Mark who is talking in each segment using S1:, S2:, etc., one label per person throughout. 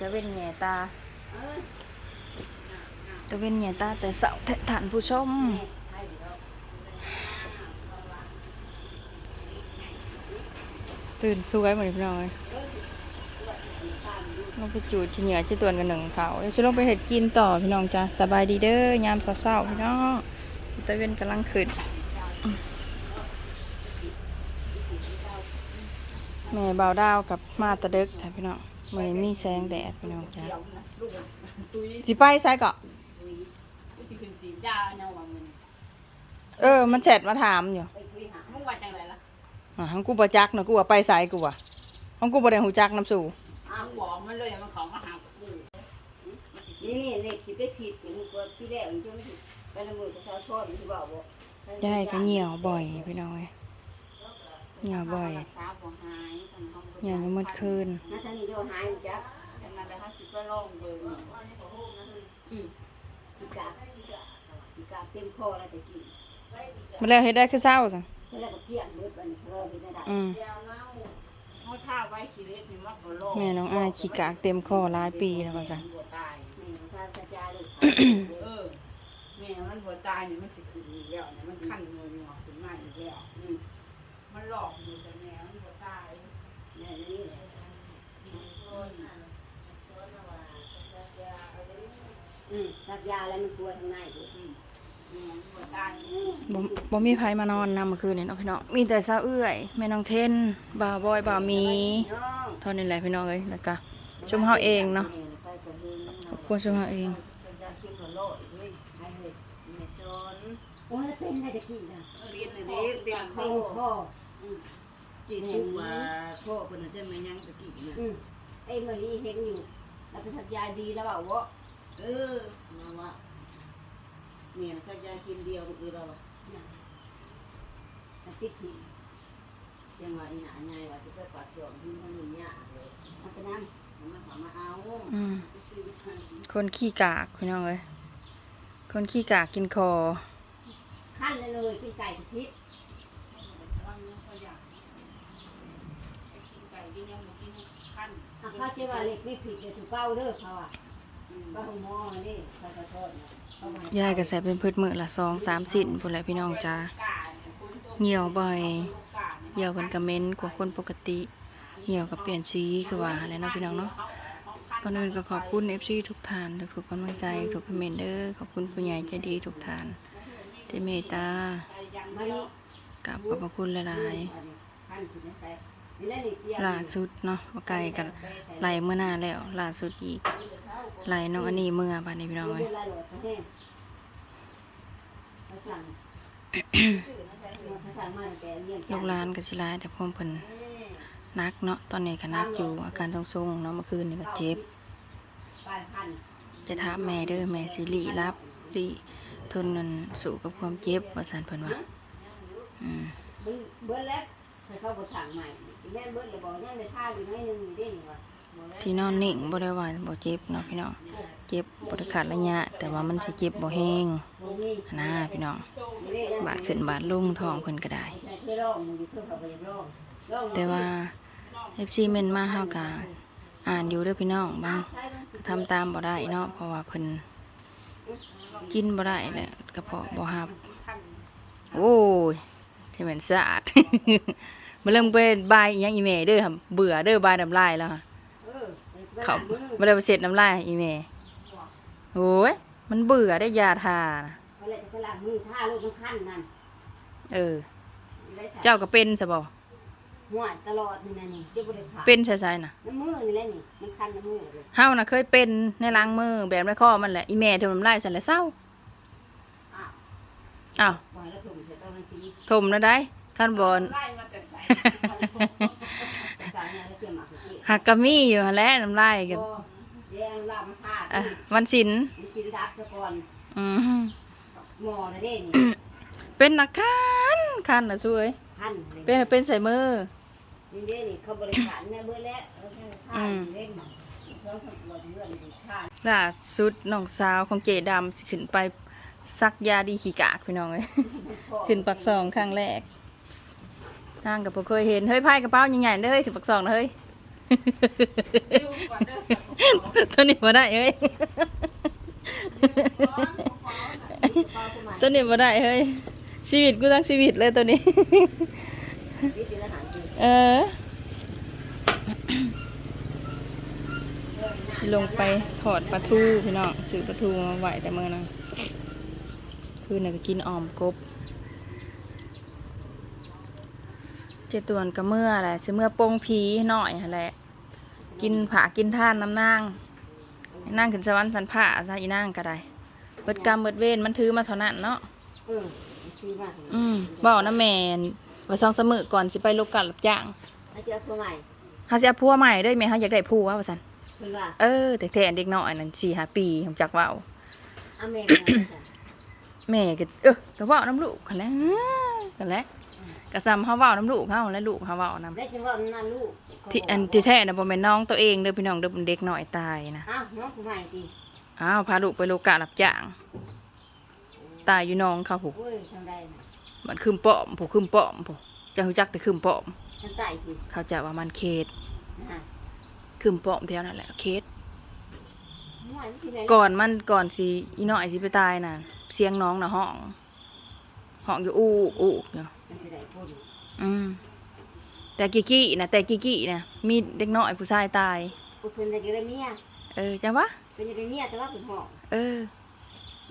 S1: ตะเว้นแหง่ตาตะเว้นแหง่ตาแต่เสาแท้ฐานผู้ชมตื่นสวยเหมือนพี่น้อยลงไปจูดขี้เหนียวที่ตัวนกันหนึ่งเขาเดี๋ยวฉันลงไปเห็ดกินต่อพี่น้องจ้าสบายดีเด้อยามเศร้าๆพี่น้องตะเวนกำลังขึ้นแม่เบาวดาวกับมาตะเดึกค่ะพี่น้อง มันมีแสงแดดพี่น้องจ้าสิไปไซเกาะ
S2: สิขึ้นสีดาแนววังมัน
S1: เออ มันแชทมาถามอยู่
S2: ไปคุยหามึงว่าจังไรล่ะ
S1: อ่าของกูบ่จักเนาะกูว่าไปไสกูว่าของกูบ่ได้หูจักน้ำสู่
S2: อ้าวบอกมันเลยมันของมาหากู
S3: นี่นี่เด็กสิไปผิดถึงตัวพี่แรกมันจะไม่ผิดไปละมือประชาชนที่บอกว่ายา
S1: ยก็เหี่ยวบ่อยพี่น้อย เหี่ยวบ่อย
S2: รักษาบ่หายตอนเขา
S1: เหี่ยวยังมืดคืน
S3: นะท่านนี่โยหายจ้ะ
S2: จังนั้นแล้วเขาสิไปลองเบิ่งอืม
S3: พิกาพิกาเต็มคอแล้วจะกิน
S1: มาแล้วเฮ็ดได้คือเศร้าจัง
S3: แล้วก็เกลี้ยงเบิดวันเออเห็นได้
S1: อืม
S2: เขาท่าไว้ขี้เล็กนี่มันก็โลก
S1: แม่น้องอายขี้กากเต็มคอหลายปีแล้วว่าจัง
S2: บ่ตาย
S3: แม่พระกระจายเลย
S2: เออแม่มันบ่ตายนี่มันสิขึ้นอีกแล้วเนี่ยมันขั้นเงินหัวขึ้นมาอีกแล้วอื มันหลอกอยู่แต่แม่มันบ่ตาย
S3: แม่นี่อืมตักยาแล้วมันตัวทางในอยู่
S2: แม่มันบ่ตาย
S1: บ่บ่มีไผมานอนนำเมื่อคืนนี่เนาะพี่น้องมีแต่สาเอื้อยแม่น้องเทนบ่าวบอยบ่าวมีเท่านี้แหละพี่น้องเอ้ยแล้วก็ชมเฮาเองเนาะขอบคุณชมเฮาเอง
S3: โอ้ยเป็นอะไรจะขี้นะ
S4: ด็กเด็กพ่อน
S3: พ่อ
S4: จีนชื่อว่าพ่อคนนั้นจะมยังตะกี้นะ
S3: ไอ้มารีเห็นอยู่แล้วเป็นสัญญาดีแล้วเปล่าวะ
S4: เออมาว่าเนี่ยถ้ายากินเดียวคือเรา
S3: มันติดหิน
S4: ยังว่าอีหนาไงว่าจะไปปัดสวมที่มันเนี่ยเลย
S3: มันจะน้
S4: มันมาขอมาเอา
S1: คนขี้กากพี่น้องเอ้ยคนขี้กากกินคอ
S3: ขั้นเลยเลยกินไก่กับพริษ
S2: วันนี้ก็อยากไปกินไก่กินยังบ่กินขั้น
S3: อะเขาเชื่อว่าเล็กไม่ผิดเลยถูกเก้าเด้อเขาอะก็คงมองอันนี้เขาขอโทษนะเขาบอก
S1: ยายก็ใส่เป็นพืชมือละสองสามสิ้นพุ่นแหละพี่น้องจ้าเหี่ยวบ่อยเหี่ยวเพิ่นก็เหม็นกว่าคนปกติ เหี่ยวก็เปลี่ยนสีคือว่าแหล้วเนาะพี่น้องเนาะก่อนอื่นก็ขอบคุณ FC ทุกท่านทุกๆกำลังใจทุกคอมเมนต์เด้อขอบคุณผู้ใหญ่ใจดีทุกท่าน ที่เมตตา
S3: มานี่
S1: กับขอบพระคุณหลาย
S3: ขั้นสุดนะแต่นี่แหละนี่เกี่ยว
S1: ๆล่าสุดเนาะว่าไกลกันไหลเมื่อหน้าแล้วล่าสุดอีกไหลน้องอันนี้เมื่อบัดนี้พี่น้อง
S3: เว
S1: เอ้ย
S3: ลาโหลดเขาแห้งเขาสั่งเขาสั่งมาแต่เลี้ยง
S1: ลูกหลานก็สิหลายแต่พ่อเพิ่นนักเนาะตอนนี้ก็นักอยู่อาการทรงๆเนาะเมื่อคืนนี่ก็เจ็บ
S3: ปลายพันธุ์
S1: จะถามแม่เด้อแม่สิริรับริ ทนนั่นสู้กับความเจ็บว่าซั่นเพิ่นว่าอืม
S3: เบิ้ลเบิ้ลแล้วให้เขาบดถังใหม่แม่เบิ้ลเลยบอกยังในท่าอยู่น้อยหนึงอยู่ได้นี่วะ
S1: ที่นอนนิ่งบ่ได้ว่าบ่เจ็บเนาะพี่น้องเจ็บบ่ได้ขาดระยะ แต่ว่ามันสิเจ็บบ่แห้ง
S3: โอ้ย
S1: นะพี่น้อง
S3: นี่ได้ยัง
S1: บาดขึ้นบาดลงท้องเพิ่นก็ได้
S3: แต่ที่ร้องมึงอยู่เพื่อเขาไปยังร้องร้อง
S1: แต่ว่า FC เม่นมาเฮาก็อ่านอยู่เด้อพี่น้องบาง
S3: ใช่มัน
S1: ก็ทำตามบ่ได้เนาะเพราะว่าเพิ่น กินบ่ได้แหละกระเพาะบ่ฮับ โอ้ยที่มันสะอาดมาเริ่มเป็นบายอิหยังอีเมเด้อค่ะเบื่อเด้อบายน้ำลายแล้วค่ะ
S3: เออ
S1: เขาบ่ได้ไปเสร็จน้ำลายให้อีเมโอ้ยมันเบื่อได้ยาทานะ
S3: เขาเลยจะล้างมือท่าลูกมันขั้นนั่น
S1: เออ เจ้าก็เป็นซะบ่
S3: หัวตลอดนี่นะนี่เจ้าบริขาด
S1: เป็นใช่ๆน่ะ
S3: น้ำมือนี่แหละนี่ มันคันน้ำมือเลย
S1: เฮาน่ะเคยเป็นในล้างมือแบบในข้อมันแหละอีแม่เทำน้ำลายสั่นแหละเศร้า
S3: อ้าว
S1: อ้าว
S3: ปล่อยแล้วถุงเสร็จแล้วมันที
S1: ถมแล้วได้คันบอล
S2: ไล่มาแต่ใส่
S3: สายเนี่ยแล้วเกี่ยวหมากเกี่ยว
S1: หักกะมีอยู่หั่นแหล้วน้ำลายกัน
S3: โอ้เดี๋ยวลาบมันพลาด
S1: อะวันศิล
S3: มันกินดับซะก่อน
S1: อืม
S3: หมอนะเด้นี่
S1: เป็นนักคันคันน่ะสวย
S3: พัน
S1: เป็นเป็นใส่มือ
S3: นี่เด้นี่เขาบริการเนี่ยเบื่อแล้วเออข้าวเล่นมาเขาทำตัวเพื่อนดีข้าว
S1: ล่าสุดน้องสาวของเจดำสิขึ้นไปซักยาดีขี้กากพี่น้องเอ้ยขึ้นปักซองครั้งแรกนางกับบ่เคยเห็นเฮ้ยไพ่กระเป๋าใหญ่ๆเด้อเฮ้ยขึ้นปักซองนะเฮ้ย
S2: ดูก่อนเด้อ
S1: ตัวนี้บ่ได้เฮ้ย
S3: พ่อผู้ใหม่
S1: ตัวนี้บ่ได้เฮ้ยชีวิตกูทั้งชีวิตเลยตัวนี้ เออสิลงไปถอดปลาทูพี่น้องซื้อปลาทูมาไหวแต่มื้อนั้นคืนน่ะก็กินออมกบเจตวนก็เมื่อแหละสิเมื่อโปงผีหน่อยหั่นแหละ กินผากินท่านน้ำนางให้นางขึ้นสวรรค์สันผ้าซะอีนางก็ได้เบิดกรรมเบิดเวรมันถือมาเท่านั้นเนาะ
S3: เออชื่อมากเลย
S1: อืมบอกนะแม่น ว่าซองเสมอก่อนสิไปโลกกัดรับจ้าง
S3: อาจารย์ผู้ใหม่
S1: เฮาสิเอาผัวใหม่ได้แม่เฮาอยากได้ผัวว่าซั่น
S3: เพิ่นว่า
S1: เออแต่แท้ๆเด็กน้อยนั่น4 5ปีผมจักเว้า
S3: อเมริกาจ้ะ
S1: แม่ก็เออก็เว้านํลูกคั่นแหละกันแหละก็ซ้ำเฮาเว้านํลูกเฮาและลูกเฮาเว้านํ
S3: ได้จังว่านั่นลูก
S1: ที่อันที่แท้น่ะบ่แม่นน้องตัวเองเด้อพี่น้องเด้อเป็นเด็กน้อยตายนะ
S3: อ้าวน้องผู้ใหม่ตี
S1: อ้าวพาลูกไปโลกะรับจ้างตายอยู่น้องเขาผูก
S3: โอ้ยทำได้นะ
S1: มันคืมป้อมผูกคืมป้อมผูกจะรู้จักแต่คืมป้อม
S3: ฉันตายสิ
S1: เขาจะว่ามันเคส
S3: นะ
S1: คืมป้อมเท่านั้นแหละเคส
S3: ผู้ใหม่ที่ไหน
S1: ก่อนมันก่อนสิอีน้อยสิไปตายน่ะ เสียงน้องน่ะห้องห้องอยู่อู้อู้อยู่
S3: มันจะได้พูด
S1: อืมแต่กิกี้นะแต่กิกี้นะมีเด็กน้อยผู้ชายตาย
S3: กูเพิ่นได้กี่เมีย
S1: เออจังวะ
S3: เป็นยังเมียแต่ว่าเป็นห้อง
S1: เออ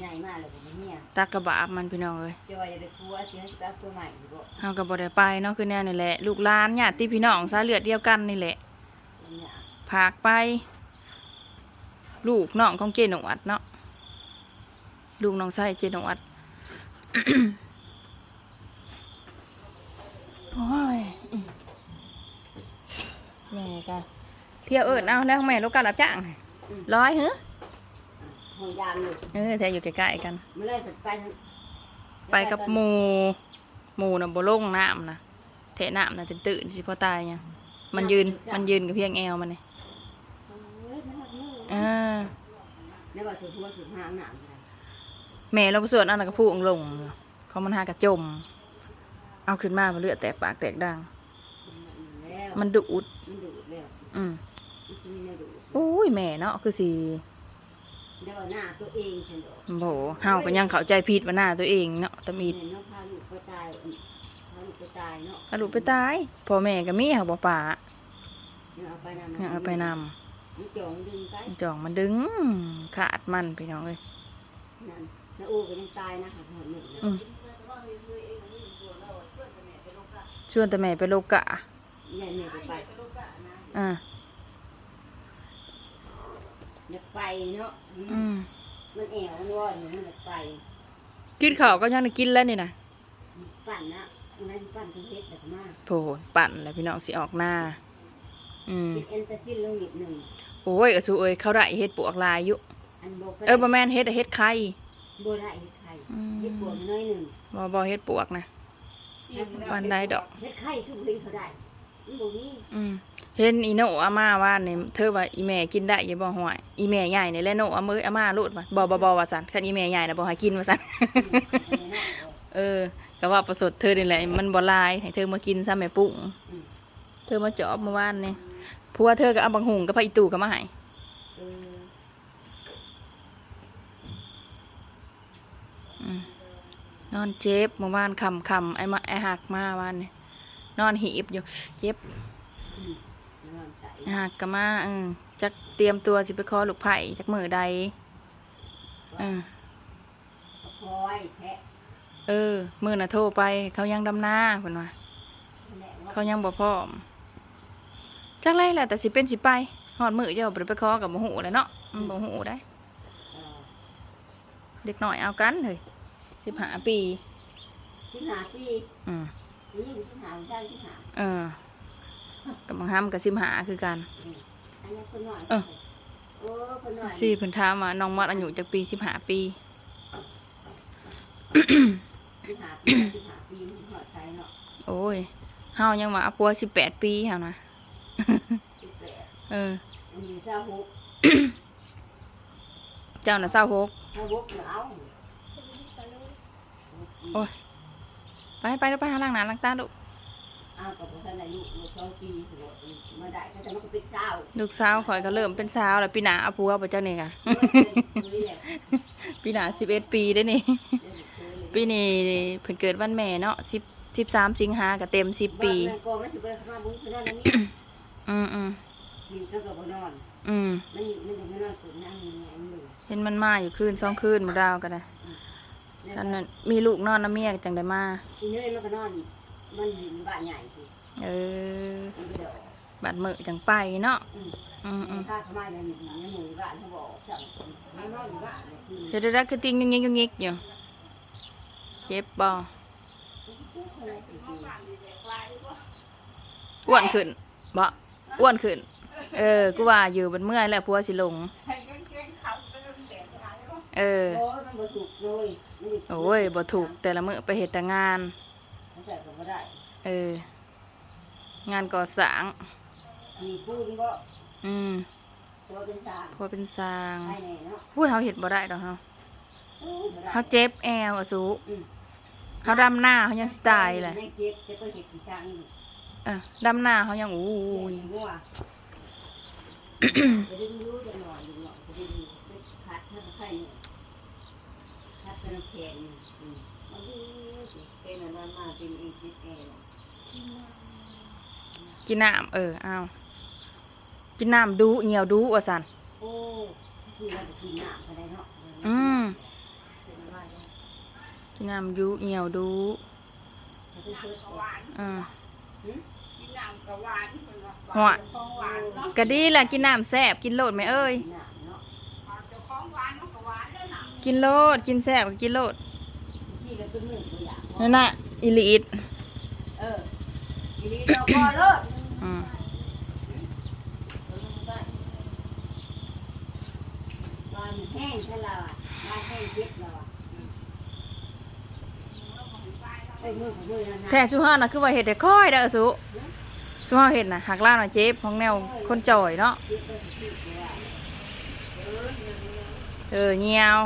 S3: ใหญ่มากเลยเป็นเมีย
S1: ตากระบาบมันพี่น้องเอ้ย
S3: จอยจะได้ผัวเสียกับผู้ใหม่บ่
S1: เฮาก็บ่ได้ไปเนาะคือแนวนี่แหละ ลูกหลานญาติพี่น้องสายเลือดเดียวกันนี่แหละ
S3: เนี่ย
S1: พากไป ลูกน้องของเจนงวัดเนาะลูกน้องชายเจนงวัดโอ้ยแม่กะเที่ยวเอิญเอาแล้วแม่ลูกการรับจ้างร้อยเหรอ
S3: ห้องยามอยู่
S1: เออแถวอยู่ใกล้ๆกัน
S3: ไม่เลยไป
S1: ไปกับหมูหมูน่ะบ่ลงน้ำนะเทน้ำน่ะตื่นตื่นๆสิพอตายเนี่ยมันยืนมันยืนกับเพียงแอวมันนี่อ่า
S3: แล้วก็ถือหัวถือหางหนาม
S1: แม่เราไปสวดอันนั้นก็พูดลง เขามันหากระจม เอาขึ้นมามันเลือดแตกปากแตกดัง
S3: แล้ว
S1: มันดุด
S3: มันดูดแล้ว
S1: อืม
S3: มันไม่ดูด
S1: โอ้ยแม่เนาะคือสิ
S3: เดี๋ยวหน้าตัวเองฉันดอก
S1: โบเฮาก็ยังเข้าใจผิดว่าหน้าตัวเองเนาะตะมีด
S3: เนาะพาลูกไปตายพาลูกไปตายเนาะ
S1: ถ้าลูกไปตายพ่อแม่ก็มีหักบ่ป่า
S3: ยังเอาไปนำ
S1: ยังเอาไปนำ
S3: มันจองดึงไป
S1: จองมันดึงขาดมันพี่น้องเอ้ย
S3: นั่นแล้วอูก็ยังตายนะค่ะหมดหนึ่งนะ
S1: อืมชวนแต่แม่ไปโลกะ
S3: แม่แม่ก็ไป
S1: อ่า
S3: อยากไปเนาะ
S1: อืม
S3: มันแอวมันวอนมันอยากไป
S1: กินข้าวก็ยังได้กินแล้วนี่นะ
S3: ปั่นนะนั่นปั่นทั้งเฮ็ดแบบมาก
S1: โถปั่นแล้วพี่น้องสิออกหน้า อืม
S3: กินเอ็นตาซินลงนิดหนึ่ง
S1: โอ้ยกระสูเอ้ยเขาได้เฮ็ดปวกลายอยู่
S3: อันโบก
S1: เออบ่แม่นเฮ็ดอะเฮ็ดไข่
S3: โบได้เฮ็ดไข่
S1: อืม
S3: เฮ็ดบวกน้อยหนึ่ง
S1: บ่บ่เฮ็ดปวกนะวันใดดอก
S3: เฮ็ดไข่ทุกทีเขาได้มัน บ่มี
S1: อืมเห็นอีโนอาม่าว่านี่เธอว่าอีแม่กินได้อย่าบ่ห่วยอีแม่ใหญ่นี่แหละโนอามืออาม่าลูดว่าบ่บ่บ่ว่าซั่นคันอีแม่ใหญ่น่ะบ่ให้กินว่าซั่นเออก็ว่าประสดเธอนี่แหละมันบ่ลายให้เธอมากินซะแม่ปุ้งเธอมาจอบเมื่อวานนี่ผัวเธอก็เอาบังหุงกับพระอีตู่ก็มาให้
S3: เออ
S1: อืมนอนเจ็บเมื่อวานค่ำๆไอ้มาไอ้หักมาวานนี่ นอนหีบอยู่เจ็บ
S3: นอนใจ
S1: ไอ้หักก็มาเออจักเตรียมตัวสิไปขอลูกไผ่จักมือใดเออ
S3: คอยแทะ
S1: เออ มือน่ะโทรไป เขายังดำนาเพิ่นว่า
S3: แหละว่า
S1: เขายังบ่พร้อมจักไรแหละแต่สิเป็นสิไปฮอดมือเจ้าบ่ได้ไปขอกับบ่ฮู้เลยเนาะมันบ่ฮู้ได้
S3: เออ
S1: เด็กน้อยเอากันเฮ้ย15ปี
S3: สิบห้า ปี
S1: อืม
S3: นี่สิบห้าใช่สิบห้า
S1: เออกับบังห้ำกับ15คือกัน
S3: อันนี้คนน้อย
S1: เออ
S3: โอ้คนน้อย
S1: สี่เพิ่นถามว่าน้องมอดอายุจักปี15ปี
S3: สิบห้าปีสิบห้าปีมันหอดใจเนาะ
S1: โอ้ยเฮายังว่าเอาปัว18ปีเฮานะ
S3: สิบแปด
S1: เออ
S3: อันนี้เจ้าหก
S1: เจ้าน่ะ26
S3: เจ้าหกเหลา
S1: โอ้ย ไปไปเดี๋ยวไปหาล้างหน้าล้างตาลูก
S3: อ้าวกับท่านอายุลูกสองปีหัวมาได้ก็จะมันก็เป็นเศร้า
S1: ลูกสาวข่อยก็เริ่มเป็นสาวแล้วปีหน้าเอาผัวไปเจ้านี่ค่ะ ปีหน้า11ปีได้อนี่ ปีนี้เพิ่นเกิดวันแม่เนาะ10 13สิงหาก็เต็ม10ปี
S3: ก็มันถือว่ามาบุ้งคือนั่นนี่
S1: อืมอืม
S3: กินก็กับบนอน
S1: อืม
S3: มันมันจะไม่นอนสุดนั่งนี่ไงมันอยู่
S1: เห็นมันมาอยู่คืนสองคืนหมู่ดาวก็ได้ ท่านนั้นมีลูกนอนน้ำเมียจังได้มา
S3: ทีนี้มันก็นอนมันอยู่บ้านใหญ่สิ
S1: เออ
S3: มันก็เดี๋ยว
S1: บัดมื้อจังไปเนาะ
S3: อืม
S1: อืมอืม
S3: ถ้าเขามาอย่างนี้ในหมู่บ้านเขาบอกสั่งมันนอนอยู่บ้านเลยคือ
S1: เฮ็ดได้คือติงยิงยิงยิงอยู่เจ็บบ่อ้วนขึ้นบ่อ้วนขึ้น เออ กูว่าอยู่บนเมื่อยแล้วผัวสิลง
S2: ให้เก่งๆเขาไปเรื่องแดดหายแล้ว
S1: เออ
S3: โอ้ยมันบ่ถูกเลยมัน
S1: โอ้ยบ่ถูกแต่ละมื้อไปเฮ็ดแต่งาน
S3: เขาใส่ก็บ่ได้
S1: เออ งานก่อสร้าง
S3: มีปูนก็
S1: อืม
S3: ตัวเป็นสาง
S1: ผัวเป็นสร้าง
S3: ให้แน่เนาะ
S1: อุ้ยเฮาเฮ็ดบ่ได้ดอกเฮา
S3: โอ้ยบ่ได้
S1: เฮาเจ็บแอวอะสุ
S3: อืม
S1: เฮาดำหน้าเฮายังสิตายเลย
S3: ไม่เจ็บจะไปเห็ดที่ทางนี่
S1: เออดำหน้าเฮายังอู้ย
S3: งัวจะดึงรู้จะหน่อยดึงหน่อยจะดึงไปคัดให้มันไข่เนี่ยคัด เป็นน้ำแข็งนี่อืมมันดีสิ
S4: เป็นอันนั้นมาเป็นอีซิสเอง
S1: กินน้ำเอออ้าวกินน้ำดูเหนียวดูว่าซั่น
S3: โอ้คือเราจะกินน้ำอะไรเนาะ
S1: อืม
S3: เป็นอะไรเนี่ย
S1: กินน้ำยูเหนียวดู
S3: เขาเป็นเพื่อน
S2: ก
S3: ก่อน
S2: หวาน
S1: อ่า
S2: กินน้ำกะหวานเพิ่นว่า
S1: หวาน
S2: ของหวานเนาะ
S1: ก็ดีแหละกินน้ำแซ่บกินโลดไหมเอ้ย
S3: กิน
S1: โลด กินแซ่บก็กินโลด
S3: ที่เราเป็นหนึ่งตัวอย่าง
S1: นั่นน่ะอิลีด
S3: เออทีนี้เราพอเลิก
S1: อืม
S3: ตอนแห้งใช่เราอะตอนแห้งเจ็บเราอะไอ้มือของมือนั่นนะ
S1: แท้สุฮาน่ะคือว่าเฮ็ดแต่ค่อยเด้อสุสุฮาเฮ็ดน่ะหักล่าน่ะเจ็บของแนวคนจ่อยเนาะ
S3: เจ็บไปที่ตัว
S1: เออเหี่ยว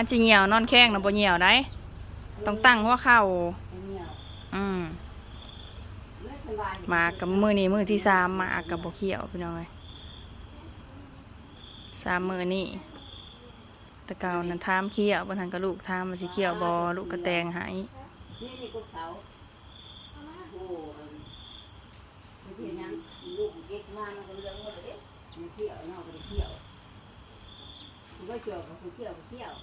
S1: อันสิเหี่ยวนอนแข้งนะบ่เหี่ยวได้ต้องตั้งหัวเข่า
S3: อื
S1: ม
S3: มา
S1: กับมือนี้มื้อที่สามมากับบ่เขียวพี่น้องเอ้ยสามมือนี้แต่เกานั้นถามเขียวบ่ทันก็ลูกถามว่าสิเขียวบ่ลูกก็แตงหา
S3: ยก็เกี่ยวกก็เที่ยวมันก็เกี่ยวกับเกี่ยว